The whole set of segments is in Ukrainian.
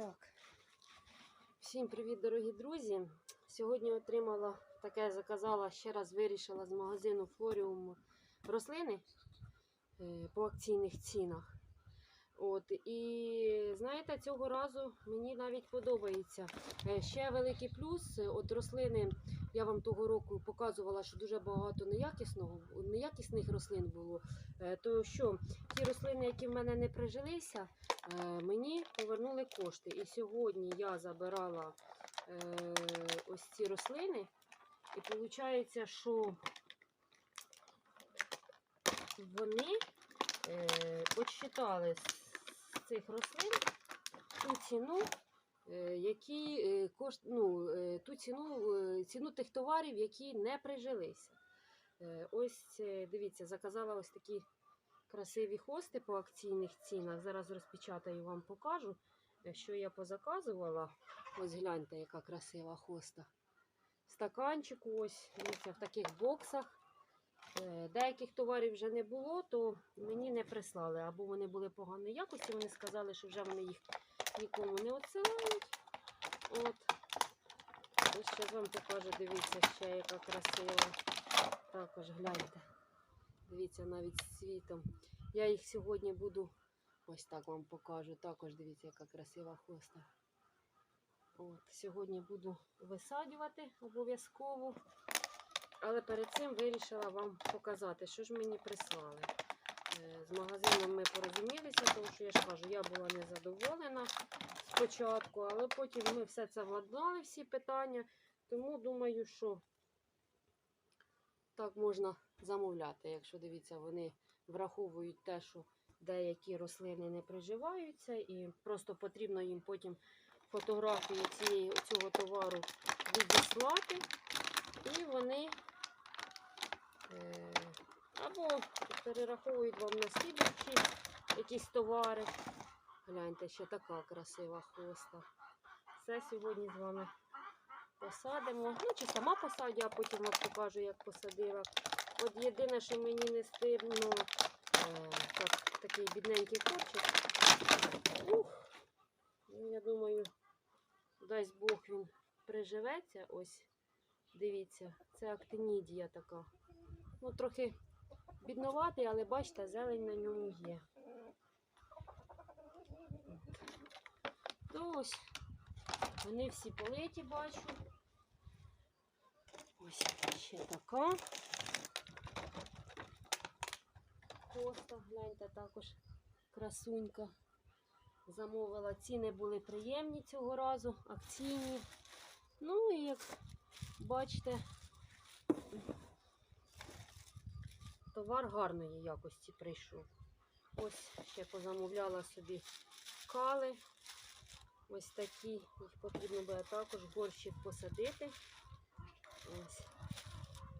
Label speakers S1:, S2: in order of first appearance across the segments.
S1: Так. Всім привіт, дорогі друзі. Сьогодні отримала таке, заказала, ще раз вирішила з магазину Флоріум рослини е, по акційних цінах. От, і знаєте, цього разу мені навіть подобається. Е, Ще великий плюс. е, От рослини я вам того року показувала, що дуже багато неякісного, неякісних рослин було. Е, То що ті рослини, які в мене не прижилися, е, мені повернули кошти. І сьогодні я забирала е, ось ці рослини. І виходить, що вони посчитали з цих рослин ту ціну, які е, кошт, ну, е, ту ціну, е, ціну тих товарів, які не прижилися. Е, Ось е, дивіться, заказала ось такі красиві хости по акційних цінах. Зараз розпечатаю вам покажу, е, що я позаказувала. Ось гляньте, яка красива хоста. Стаканчику, ось, дивіться, в таких боксах. Е, Деяких товарів вже не було, то мені не прислали. Або вони були поганої якості, вони сказали, що вже вони їх нікому не відсилають. От. Ось ще вам покажу, дивіться, ще яка красива. Також гляньте. Дивіться, навіть з цвітом. Я їх сьогодні буду ось так вам покажу. Також дивіться, яка красива хоста. От, сьогодні буду висаджувати обов'язково. Але перед цим вирішила вам показати, що ж мені прислали. Е, З магазином ми порозумілися, тому що я ж кажу, я була незадоволена спочатку, але потім ми все це владнали, всі питання. Тому думаю, що так можна замовляти. Якщо дивіться, вони враховують те, що деякі рослини не приживаються, і просто потрібно їм потім фотографії цієї, цього товару відіслати. І вони е, або перераховують вам на слідчі якісь товари. Гляньте, ще така красива хвоста. Все сьогодні з вами посадимо. Ну, чи сама посадю, а потім вам покажу, як посадила. От єдине, що мені не стидно, е, так, такий бідненький корчик. Ух, ну, я думаю, дасть Бог він приживеться. Ось, дивіться, це актинідія така. Ну, трохи бідноватий, але бачите, зелень на ньому є. То ось вони всі политі бачу. Ось ще така. Коста, гляньте, також красунька. Замовила. Ціни були приємні цього разу, акційні. Ну і як бачите, товар гарної якості прийшов. Ось ще позамовляла собі кали. Ось такі. Їх потрібно буде також в горщик посадити. Ось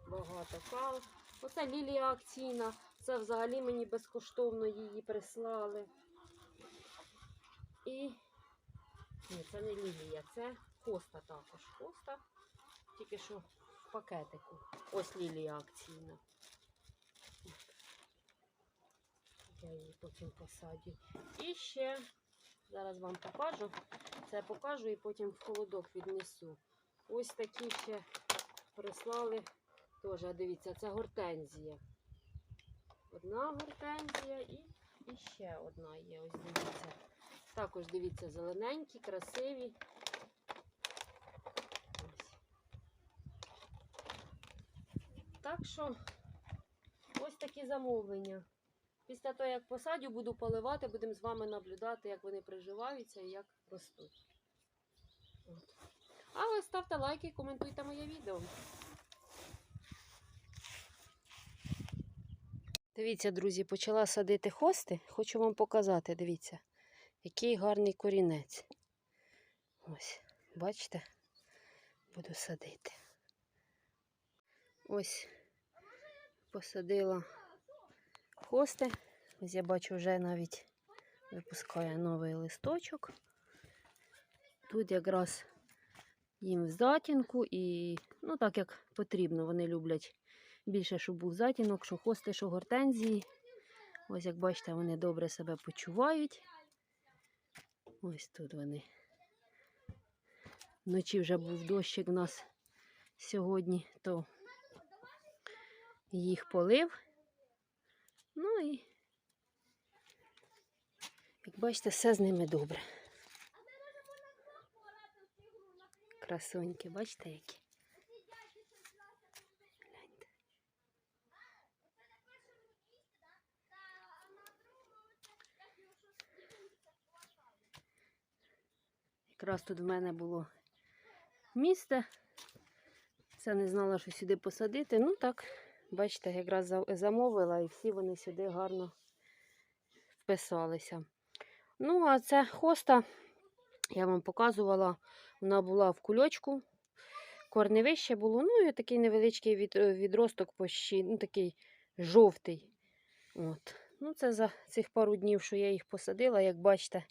S1: багато кал. Оце лілія акційна. Це взагалі мені безкоштовно її прислали. І ні, це не лілія, це хоста також. Хоста. Тільки що в пакетику. Ось лілія акційна. Я її потім посадю. І ще зараз вам покажу. Це покажу і потім в холодок віднесу. Ось такі ще прислали. Теж, дивіться, це гортензія. Одна гортензія і, і ще одна є. Ось дивіться. Також дивіться, зелененькі, красиві. Ось. Так що ось такі замовлення. Після того, як посадю, буду поливати, будемо з вами наблюдати, як вони приживаються і як ростуть. От. Але ставте лайки, коментуйте моє відео. Дивіться, друзі, почала садити хости. Хочу вам показати, дивіться, який гарний корінець. Ось, бачите, буду садити. Ось посадила хости. Ось я бачу, вже навіть випускає новий листочок. Тут якраз їм в затінку і, ну, так як потрібно, вони люблять більше, щоб був затінок, що хости, що гортензії. Ось, як бачите, вони добре себе почувають. Ось тут вони Вночі вже був дощик у нас сьогодні, то їх полив. Ну і, як бачите, все з ними добре. Красуньки, бачите які? Якраз тут в мене було місце. Це не знала, що сюди посадити. Ну так, бачите, якраз замовила і всі вони сюди гарно вписалися. Ну, а це хоста, я вам показувала, вона була в кульочку. Корневище було, ну і такий невеличкий від, відросток пощі, ну такий жовтий. От. Ну, це за цих пару днів, що я їх посадила, як бачите,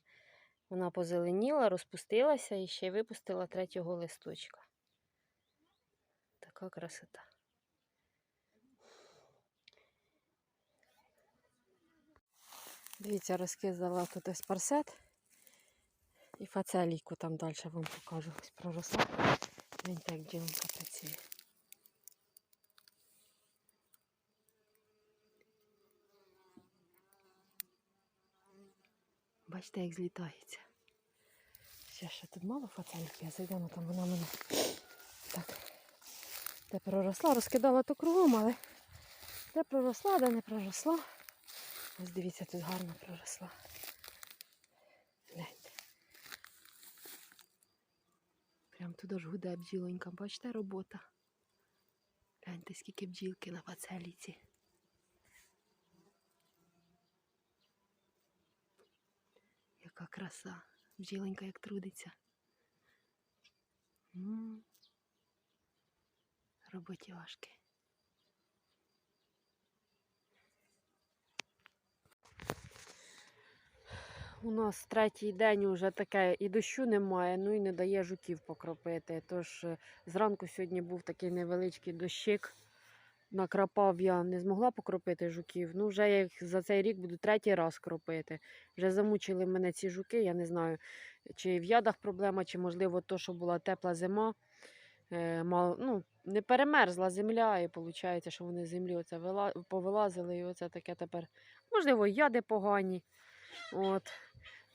S1: вона позеленіла, розпустилася і ще випустила третього листочка. Така красота. Дивіться, розкидала тут ось парсет. І фацелійку там далі вам покажу. Ось проросла. Гляньте, як бджілка працює. Бачите, як злітається. Ще ще тут мало фацеліки, а зайдемо, там вона мене так. Де проросла, розкидала то кругом, але де проросла, де не проросла. Ось дивіться, тут гарно проросла. Гляньте. Прям туди ж гуде бджілонька. Бачите, робота. Гляньте, скільки бджілки на фацеліці. Яка краса. Бджіленька як трудиться. М. Роботяшки. У нас третій день вже таке і дощу немає, ну і не дає жуків покропити. Тож е, зранку сьогодні був такий невеличкий дощик. Накрапав я, не змогла покропити жуків. Ну, вже я їх за цей рік буду третій раз кропити. Вже замучили мене ці жуки. Я не знаю, чи в ядах проблема, чи можливо то, що була тепла зима. Е, мал, ну, не перемерзла земля, і виходить, що вони землі оце вила, повилазили, і оце таке тепер. Можливо, яди погані. От.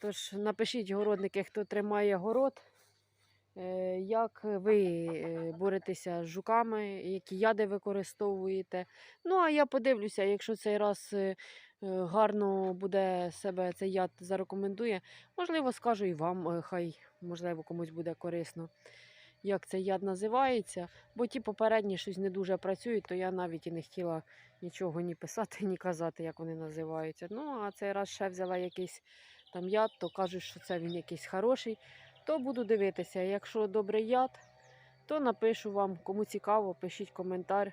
S1: Тож напишіть, городники, хто тримає город, е, як ви е, боретеся з жуками, які яди використовуєте. Ну, а я подивлюся, якщо цей раз е, гарно буде себе цей яд зарекомендує, можливо, скажу і вам, хай, можливо, комусь буде корисно. Як цей яд називається, бо ті попередні щось не дуже працюють, то я навіть і не хотіла нічого ні писати, ні казати, як вони називаються. Ну, а цей раз ще взяла якийсь там яд, то кажуть, що це він якийсь хороший, то буду дивитися. Якщо добрий яд, то напишу вам, кому цікаво, пишіть коментар,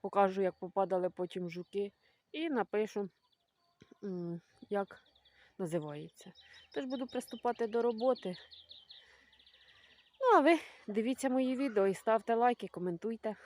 S1: покажу, як попадали потім жуки, і напишу, як називається. Тож буду приступати до роботи. Ну, а ви дивіться мої відео і ставте лайки, коментуйте.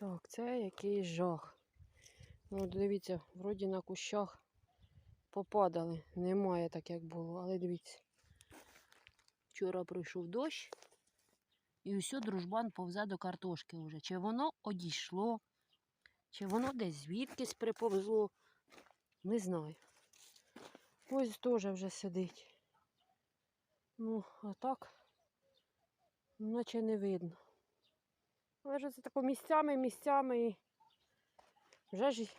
S1: Так, це якийсь жах. Ну, дивіться, вроді на кущах попадали. Немає так, як було, але дивіться. Вчора пройшов дощ, і усе дружбан повзе до картошки вже. Чи воно одійшло, чи воно десь звідкись приповзло, не знаю. Ось теж вже сидить. Ну, а так, наче не видно. Але ж це тако місцями, місцями і вже ж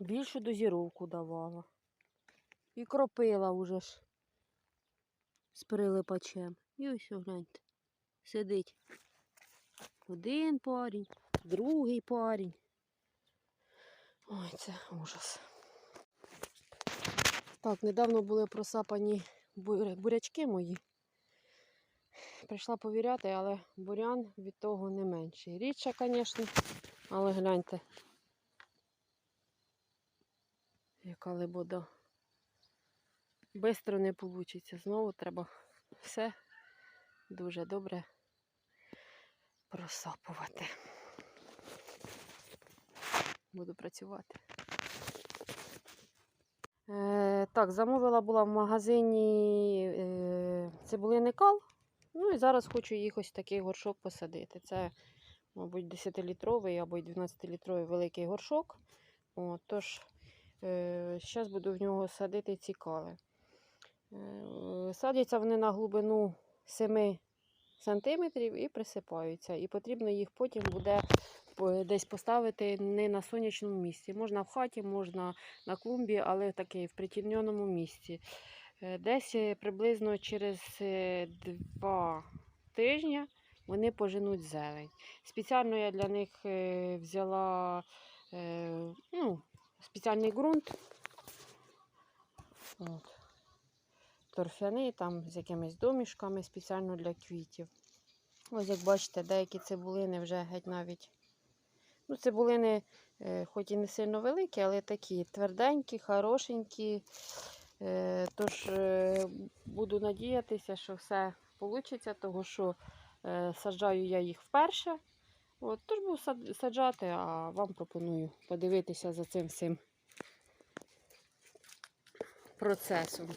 S1: більшу дозіровку давала. І кропила уже ж з прилипачем. І ось гляньте. Сидить. Один парень, другий парень. Ой, це ужас. Так, недавно були просапані бурячки мої. Прийшла повіряти, але бурян від того не менший. Рідше, звісно, але гляньте. Яка лебода. Бистро не вийде. Знову треба все дуже добре просапувати. Буду працювати. Е, так, замовила була в магазині е, цибулини кал. Ну і зараз хочу їх ось такий горшок посадити. Це, мабуть, 10-літровий або 12-літровий великий горшок. О, тож, е, зараз буду в нього садити ці кали. Е, садяться вони на глибину 7 сантиметрів і присипаються. І потрібно їх потім буде десь поставити не на сонячному місці. Можна в хаті, можна на клумбі, але таке в притіненому місці. Е, Десь е, приблизно через е, два тижні вони поженуть зелень. Спеціально я для них е, взяла е, ну, спеціальний ґрунт. От. Торфяний там з якимись домішками спеціально для квітів. Ось як бачите, деякі цибулини вже геть навіть. Ну, цибулини, е, хоч і не сильно великі, але такі тверденькі, хорошенькі. Е, Тож е, буду надіятися, що все вийде, тому що е, саджаю я їх вперше. От, тож буду саджати, а вам пропоную подивитися за цим всім процесом.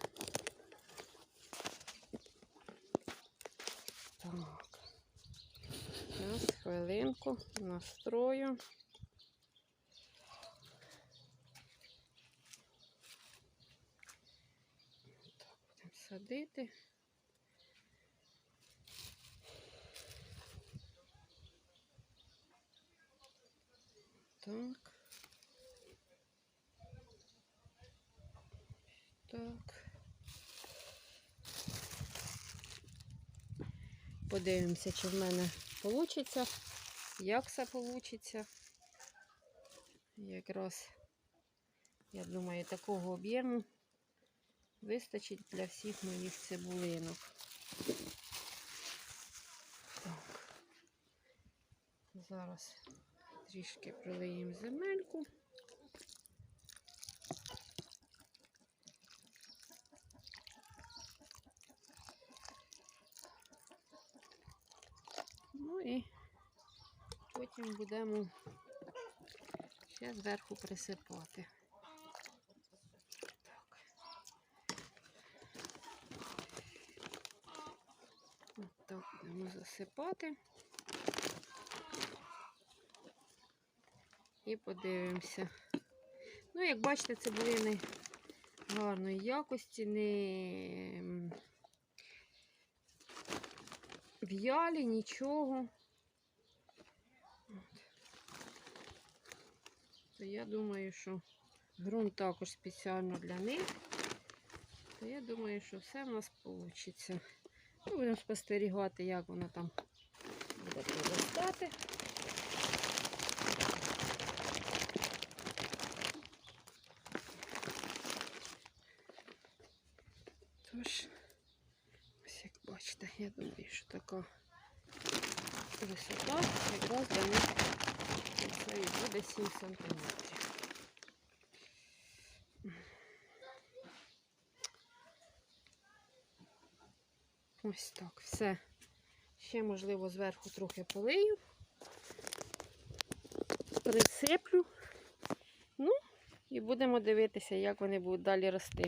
S1: Так. Зараз хвилинку настрою. Садити. Так. Так. Подивимося, чи в мене вийде, як все вийде. Якраз, я думаю, такого об'єму вистачить для всіх моїх цибулинок. Так. Зараз трішки пролиємо земельку. Ну і потім будемо ще зверху присипати. Так. От так будемо засипати. І подивимося. Ну, як бачите, цибулини гарної якості, не в'ялі, нічого. То я думаю, що ґрунт також спеціально для них. То я думаю, що все в нас вийде. Ну, будемо спостерігати, як воно там буде проростати. Тож, ось як бачите, я думаю, що така висота якраз для них буде 7 сантиметрів. Ось так, все. Ще, можливо, зверху трохи полию. присиплю. Ну, і будемо дивитися, як вони будуть далі рости.